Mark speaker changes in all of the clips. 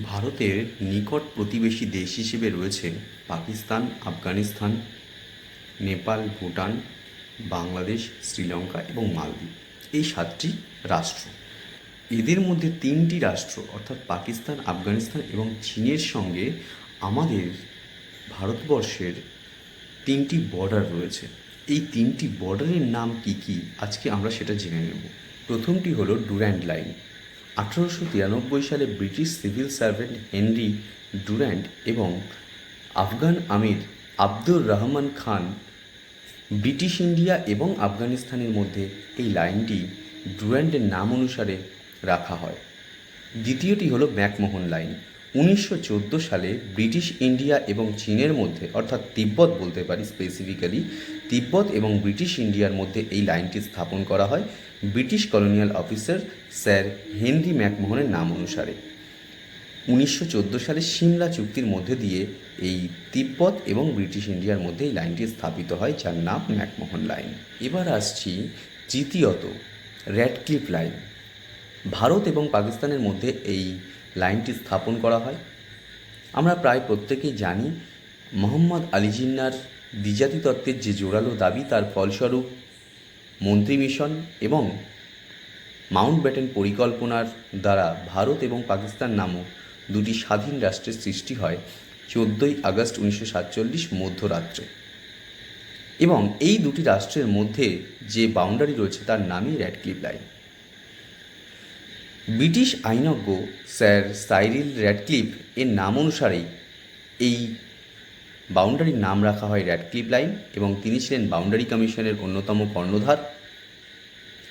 Speaker 1: ভারতের নিকট প্রতিবেশী দেশ হিসেবে রয়েছে পাকিস্তান, আফগানিস্তান, নেপাল, ভুটান, বাংলাদেশ, শ্রীলঙ্কা এবং মালদ্বীপ। এই সাতটি রাষ্ট্র। এদের মধ্যে তিনটি রাষ্ট্র, অর্থাৎ পাকিস্তান, আফগানিস্তান এবং চীনের সঙ্গে আমাদের ভারতবর্ষের তিনটি বর্ডার রয়েছে। এই তিনটি বর্ডারের নাম কি কি? আজকে আমরা সেটা জেনে নেব। প্রথমটি হলো ডুর্যান্ড লাইন আঠারোশো তিরানব্বই সালে British civil servant Henry Durand এবং Afghan Amir Abdur Rahman Khan British India এবং আফগানিস্তানের মধ্যে এই লাইনটি ডুর্যান্ডের নাম অনুসারে রাখা হয়। দ্বিতীয়টি হলো ম্যাকমোহন লাইন। উনিশশো চোদ্দ সালে ব্রিটিশ ইন্ডিয়া এবং চীনের মধ্যে, অর্থাৎ তিব্বত বলতে পারি স্পেসিফিক্যালি তিব্বত এবং ব্রিটিশ ইন্ডিয়ার মধ্যে এই লাইনটি স্থাপন করা হয়। British colonial officer sir Henry ম্যাকমোহনের নাম অনুসারে। উনিশশো চোদ্দ সালে সিমলা চুক্তির মধ্যে দিয়ে এই তিব্বত এবং ব্রিটিশ ইন্ডিয়ার মধ্যে এই লাইনটি স্থাপিত হয়, যার নাম ম্যাকমোহন লাইন। এবার আসছি তৃতীয়ত র্যাডক্লিফ লাইন। ভারত এবং পাকিস্তানের মধ্যে এই লাইনটি স্থাপন করা হয়। আমরা প্রায় প্রত্যেকেই জানি, মোহাম্মদ আলী জিন্নার দ্বিজাতি তত্ত্বের যে জোরালো দাবি, তার ফলস্বরূপ মন্ত্রী মিশন এবং মাউন্ট ব্যাটেন পরিকল্পনার দ্বারা ভারত এবং পাকিস্তান নামক দুটি স্বাধীন রাষ্ট্রের সৃষ্টি হয় চোদ্দোই আগস্ট উনিশশো সাতচল্লিশ মধ্যরাত্রে। এবং এই দুটি রাষ্ট্রের মধ্যে যে বাউন্ডারি রয়েছে তার নামই র্যাডক্লিফ লাইন ব্রিটিশ আইনজ্ঞ স্যার সাইরিল র্যাডক্লিফ এর নাম অনুসারেই এই বাউন্ডারির নাম রাখা হয় র্যাডক্লিফ লাইন এবং তিনি ছিলেন বাউন্ডারি কমিশনের অন্যতম কর্ণধার।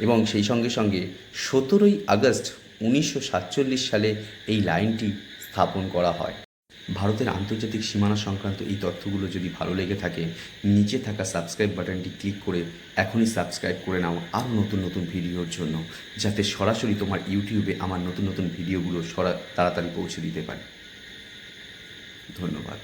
Speaker 1: এবং সেই সঙ্গে সঙ্গে সতেরোই আগস্ট উনিশশো সাতচল্লিশ সালে এই লাইনটি স্থাপন করা হয়। ভারতের আন্তর্জাতিক সীমানা সংক্রান্ত এই তথ্যগুলো যদি ভালো লেগে থাকে, নিচে থাকা সাবস্ক্রাইব বাটনটি ক্লিক করে এখনই সাবস্ক্রাইব করে নাও আরও নতুন নতুন ভিডিওর জন্য, যাতে সরাসরি তোমার ইউটিউবে আমার নতুন নতুন ভিডিওগুলো সরা, তাড়াতাড়ি পৌঁছে দিতে পারে। ধন্যবাদ।